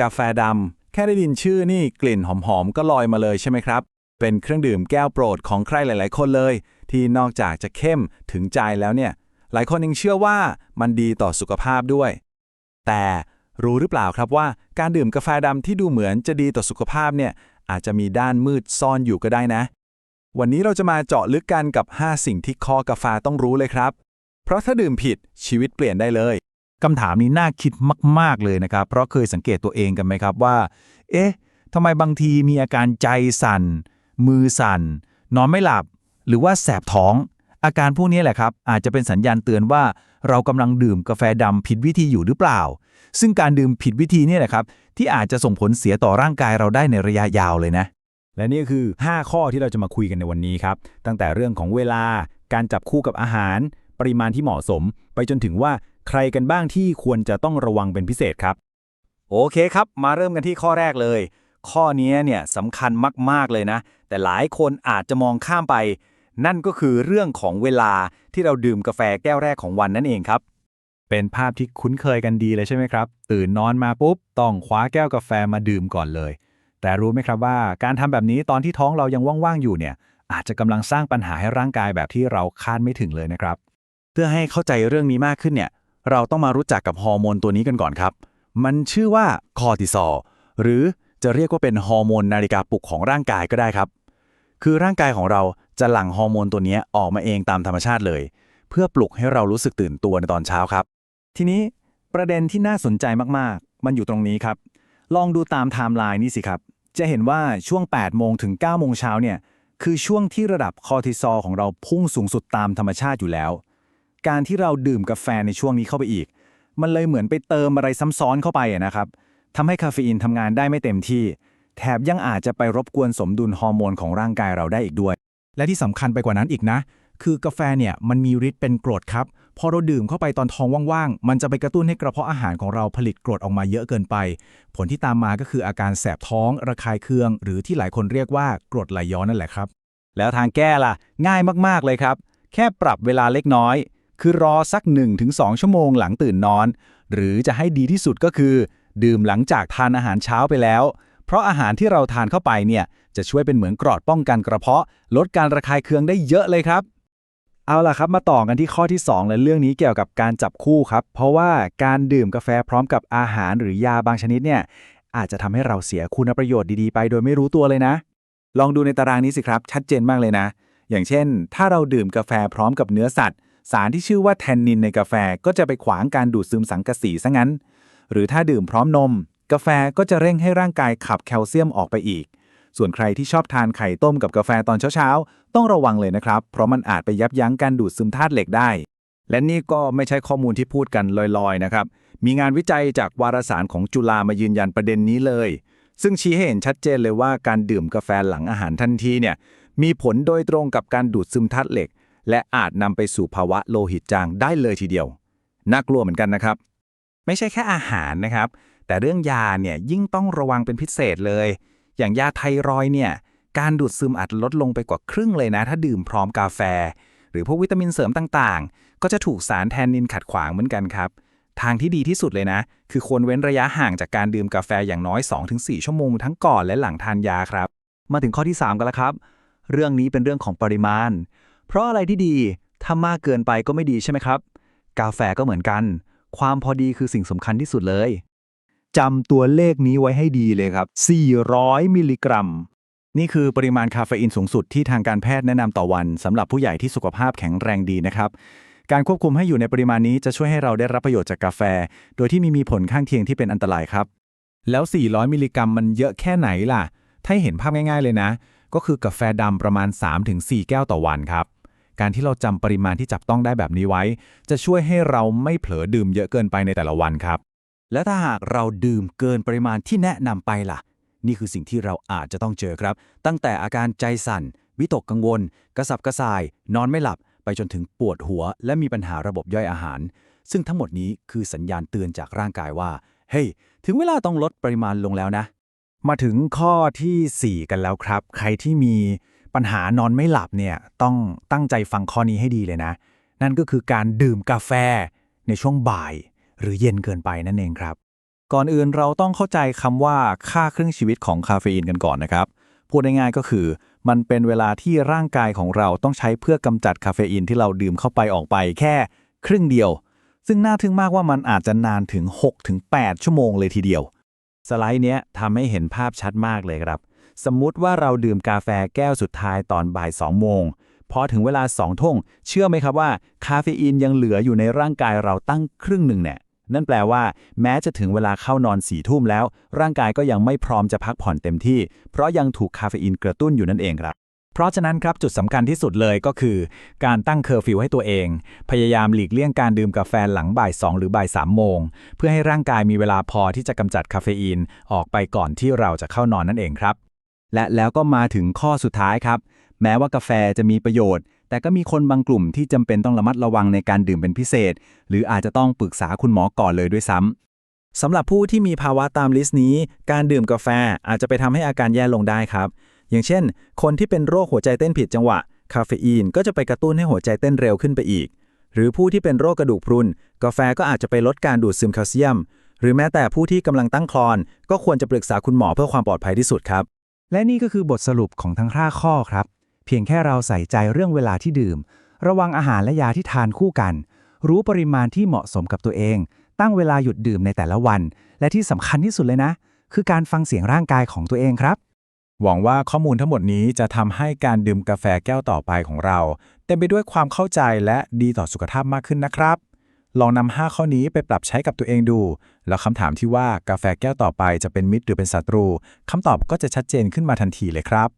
กาแฟดำแค่ได้ยินชื่อนี่กลิ่นหอมๆ ก็ลอยมาเลยใช่ไหมครับ เป็นเครื่องดื่มแก้วโปรดของใครหลาย ๆ คนเลย ที่นอกจากจะเข้มถึงใจแล้วเนี่ย หลายคนยังเชื่อว่ามันดีต่อสุขภาพด้วย แต่รู้หรือเปล่าครับว่าการดื่มกาแฟดำที่ดูเหมือนจะดีต่อสุขภาพเนี่ยอาจจะมีด้านมืดซ่อนอยู่ก็ได้นะ วันนี้เราจะมาเจาะลึกกันกับ 5 สิ่งที่คอกาแฟต้องรู้เลยครับ เพราะถ้าดื่มผิดชีวิตเปลี่ยนได้เลย คำถามนี้น่าคิดมาก ๆ เลยนะครับ เพราะเคยสังเกตตัวเองกันไหมครับว่า เอ๊ะทำไมบางทีมีอาการใจสั่น มือสั่น นอนไม่หลับ หรือว่าแสบท้อง อาการพวกนี้แหละครับ อาจจะเป็นสัญญาณเตือนว่าเรากำลังดื่มกาแฟดำผิดวิธีอยู่หรือเปล่า ซึ่งการดื่มผิดวิธีนี่แหละครับ ที่อาจจะส่งผลเสียต่อร่างกายเราได้ในระยะยาวเลยนะ และนี่คือ 5 ข้อที่เราจะมาคุยกันในวันนี้ครับ ตั้งแต่เรื่องของเวลา การจับคู่กับอาหาร ปริมาณที่เหมาะสม ไปจนถึงว่า ใครกันบ้างที่ควรจะต้องระวังเป็นพิเศษครับ โอเคครับ มาเริ่มกันที่ข้อแรกเลย ข้อนี้เนี่ยสำคัญมาก ๆ เลยนะ แต่หลายคนอาจจะมองข้ามไป นั่นก็คือเรื่องของเวลาที่เราดื่มกาแฟแก้วแรกของวันนั่นเองครับ เป็นภาพที่คุ้นเคยกันดีเลยใช่ไหมครับ ตื่นนอนมาปุ๊บ ต้องคว้าแก้วกาแฟมาดื่มก่อนเลย แต่รู้ไหมครับว่าการทำแบบนี้ตอนที่ท้องเรายังว่างๆอยู่เนี่ยอาจจะกำลังสร้างปัญหาให้ร่างกายแบบที่เราคาดไม่ถึงเลยนะครับ เพื่อให้เข้าใจเรื่องนี้มากขึ้นเนี่ย เราต้องมารู้จักกับฮอร์โมนตัวนี้กันก่อนครับ มันชื่อว่าคอร์ติซอลหรือจะเรียกว่าเป็นฮอร์โมนนาฬิกาปลุกของร่างกายก็ได้ครับ คือร่างกายของเราจะหลั่งฮอร์โมนตัวนี้ออกมาเองตามธรรมชาติเลย เพื่อปลุกให้เรารู้สึกตื่นตัวในตอนเช้าครับ ทีนี้ประเด็นที่น่าสนใจมากๆ มันอยู่ตรงนี้ครับ ลองดูตามไทม์ไลน์นี่สิครับ จะเห็นว่าช่วง 8 โมงถึง 9 โมงเช้าเนี่ย คือช่วงที่ระดับคอร์ติซอลของเราพุ่งสูงสุดตามธรรมชาติอยู่แล้ว การที่เราดื่มกาแฟในช่วงนี้เข้าไปอีก มันเลยเหมือนไปเติมอะไรซ้ำซ้อนเข้าไปนะครับทำให้คาเฟอีนทำงานได้ไม่เต็มที่ แถบยังอาจจะไปรบกวนสมดุลฮอร์โมนของร่างกายเราได้อีกด้วย และที่สำคัญไปกว่านั้นอีกนะ คือกาแฟเนี่ยมันมีฤทธิ์เป็นกรดครับ พอเราดื่มเข้าไปตอนท้องว่างๆ มันจะไปกระตุ้นให้กระเพาะอาหารของเราผลิตกรดออกมาเยอะเกินไป ผลที่ตามมาก็คืออาการแสบท้อง ระคายเคือง หรือที่หลายคนเรียกว่ากรดไหลย้อนนั่นแหละครับ แล้วทางแก้ล่ะ ง่ายมากๆเลยครับ แค่ปรับเวลาเล็กน้อย คือรอสัก 1-2 ชั่วโมงหลังตื่นนอน หรือจะให้ดีที่สุดก็คือ ดื่มหลังจากทานอาหารเช้าไปแล้ว เพราะอาหารที่เราทานเข้าไปเนี่ยจะช่วยเป็นเหมือนกรอดป้องกันกระเพาะ ลดการระคายเคืองได้เยอะเลยครับ เอาล่ะครับมาต่อกันที่ข้อที่ 2 และเรื่องนี้เกี่ยวกับการจับคู่ครับ เพราะว่าการดื่มกาแฟพร้อมกับอาหารหรือยาบางชนิดเนี่ยอาจจะทำให้เราเสียคุณประโยชน์ดีๆไปโดยไม่รู้ตัวเลยนะ ลองดูในตารางนี้สิครับ ชัดเจนมากเลยนะ อย่างเช่น ถ้าเราดื่มกาแฟพร้อมกับเนื้อสัตว์ สารที่ชื่อว่าแทนนินในกาแฟก็จะไปขวางการดูดซึมสังกะสีซะงั้น หรือถ้าดื่มพร้อมนม กาแฟก็จะเร่งให้ร่างกายขับแคลเซียมออกไปอีก ส่วนใครที่ชอบทานไข่ต้มกับกาแฟตอนเช้าๆ ต้องระวังเลยนะครับ เพราะมันอาจไปยับยั้งการดูดซึมธาตุเหล็กได้ และนี่ก็ไม่ใช่ข้อมูลที่พูดกันลอยๆนะครับ มีงานวิจัยจากวารสารของจุฬามายืนยันประเด็นนี้เลย ซึ่งชี้ให้เห็นชัดเจนเลยว่าการดื่มกาแฟหลังอาหารทันทีเนี่ยมีผลโดยตรงกับการดูดซึมธาตุเหล็ก และอาจนำไปสู่ภาวะโลหิตจางได้เลยทีเดียว น่ากลัวเหมือนกันนะครับ ไม่ใช่แค่อาหารนะครับ แต่เรื่องยาเนี่ยยิ่งต้องระวังเป็นพิเศษเลย อย่างยาไทรอยเนี่ย การดูดซึมอาจลดลงไปกว่าครึ่งเลยนะ ถ้าดื่มพร้อมกาแฟ หรือพวกวิตามินเสริมต่างๆ ก็จะถูกสารแทนนินขัดขวางเหมือนกันครับ ทางที่ดีที่สุดเลยนะ คือควรเว้นระยะห่างจากการดื่มกาแฟอย่างน้อย 2-4 ชั่วโมงทั้งก่อนและหลังทานยาครับ มาถึงข้อที่ 3 กันแล้วครับ เรื่องนี้เป็นเรื่องของปริมาณ เพราะอะไรที่ดีถ้ามากเกินไปก็ไม่ดีใช่ไหมครับ กาแฟก็เหมือนกัน ความพอดีคือสิ่งสำคัญที่สุดเลยจำตัวเลขนี้ไว้ให้ดีเลยครับ 400 มิลลิกรัม นี่คือปริมาณคาเฟอีนสูงสุดที่ทางการแพทย์แนะนำต่อวันสำหรับผู้ใหญ่ที่สุขภาพแข็งแรงดีนะครับ การควบคุมให้อยู่ในปริมาณนี้จะช่วยให้เราได้รับประโยชน์จากกาแฟ โดยที่ไมีมีผลข้างเคียงที่เป็นอันตรายครับ แล้ว 400 มิลลิกรัมมันเยอะแค่ไหนล่ะ ถ้าเห็นภาพง่าย ๆ เลยนะ ก็คือกาแฟดำประมาณ 3-4 แก้วต่อวันครับ การที่เราจำปริมาณที่จับต้องได้แบบนี้ไว้ จะช่วยให้เราไม่เผลอดื่มเยอะเกินไปในแต่ละวันครับ และถ้าหากเราดื่มเกินปริมาณที่แนะนำไปล่ะ นี่คือสิ่งที่เราอาจจะต้องเจอครับ ตั้งแต่อาการใจสั่น วิตกกังวล กระสับกระส่าย นอนไม่หลับ ไปจนถึงปวดหัว และมีปัญหาระบบย่อยอาหาร ซึ่งทั้งหมดนี้คือสัญญาณเตือนจากร่างกายว่า เฮ้ยถึงเวลาต้องลดปริมาณลงแล้วนะ มาถึงข้อทีสี่4 กันแล้วครับ ใครที่มี ปัญหานอนไม่หลับเนี่ยต้องตั้งใจฟังข้อนี้ให้ดีเลยนะ นั่นก็คือการดื่มกาแฟในช่วงบ่าย หรือเย็นเกินไปนั่นเองครับ ก่อนอื่นเราต้องเข้าใจคำว่าค่าครึ่งชีวิตของคาเฟอีนกันก่อนนะครับ พูดง่ายๆก็คือ มันเป็นเวลาที่ร่างกายของเราต้องใช้เพื่อกำจัดคาเฟอีนที่เราดื่มเข้าไปออกไปแค่ครึ่งเดียว ซึ่งน่าทึ่งมากว่ามันอาจจะนานถึง 6-8 ชั่วโมงเลยทีเดียว สไลด์เนี้ยทำให้เห็นภาพชัดมากเลยครับ สมมุติว่าเราดื่มกาแฟแก้วสุดท้ายตอนบ่าย2โมงพอถึงเวลา2ทุ่งเชื่อไหมครับว่า คาเฟอีนยังเหลืออยู่ในร่างกายเราตั้งครึ่งหนึ่งเนี่ยนั่นแปลว่า แม้จะถึงเวลาเข้านอนสี่ทุ่มแล้ว ร่างกายก็ยังไม่พร้อมจะพักผ่อนเต็มที่ เพราะยังถูกคาเฟอีนกระตุ้นอยู่นั่นเองครับ เพราะฉะนั้นครับจุดสำคัญที่สุดเลยก็คือ การตั้งเคอร์ฟิวให้ตัวเอง พยายามหลีกเลี่ยงการดื่มกาแฟหลังบ่าย 2 หรือบ่าย3โมง เพื่อให้ร่างกายมีเวลาพอที่จะกำจัดคาเฟอีนออกไปก่อนที่เราจะเข้านอนนั่นเองครับ และแล้วก็มาถึงข้อสุดท้ายครับ แม้ว่ากาแฟจะมีประโยชน์ แต่ก็มีคนบางกลุ่มที่จำเป็นต้องระมัดระวังในการดื่มเป็นพิเศษ หรืออาจจะต้องปรึกษาคุณหมอก่อนเลยด้วยซ้ำสำหรับผู้ที่มีภาวะตามลิสต์นี้ การดื่มกาแฟอาจจะไปทำให้อาการแย่ลงได้ครับ อย่างเช่น คนที่เป็นโรคหัวใจเต้นผิดจังหวะ คาเฟอีนก็จะไปกระตุ้นให้หัวใจเต้นเร็วขึ้นไปอีก หรือผู้ที่เป็นโรคกระดูกพรุน กาแฟก็อาจจะไปลดการดูดซึมแคลเซียม หรือแม้แต่ผู้ที่กำลังตั้งครรภ์ก็ควรจะปรึกษาคุณหมอเพื่อความปลอดภัยที่สุดครับ และนี่ก็คือบทสรุปของทั้ง 5 ข้อครับ เพียงแค่เราใส่ใจเรื่องเวลาที่ดื่ม ระวังอาหารและยาที่ทานคู่กัน รู้ปริมาณที่เหมาะสมกับตัวเอง ตั้งเวลาหยุดดื่มในแต่ละวัน และที่สำคัญที่สุดเลยนะ คือการฟังเสียงร่างกายของตัวเองครับ หวังว่าข้อมูลทั้งหมดนี้จะทำให้การดื่มกาแฟแก้วต่อไปของเรา เต็มไปด้วยความเข้าใจและดีต่อสุขภาพมากขึ้นนะครับ ลองนำ5ข้อนี้ไปปรับใช้กับตัวเองดู แล้วคำถามที่ว่ากาแฟแก้วต่อไปจะเป็นมิตรหรือเป็นศัตรูคำตอบก็จะชัดเจนขึ้นมาทันทีเลยครับ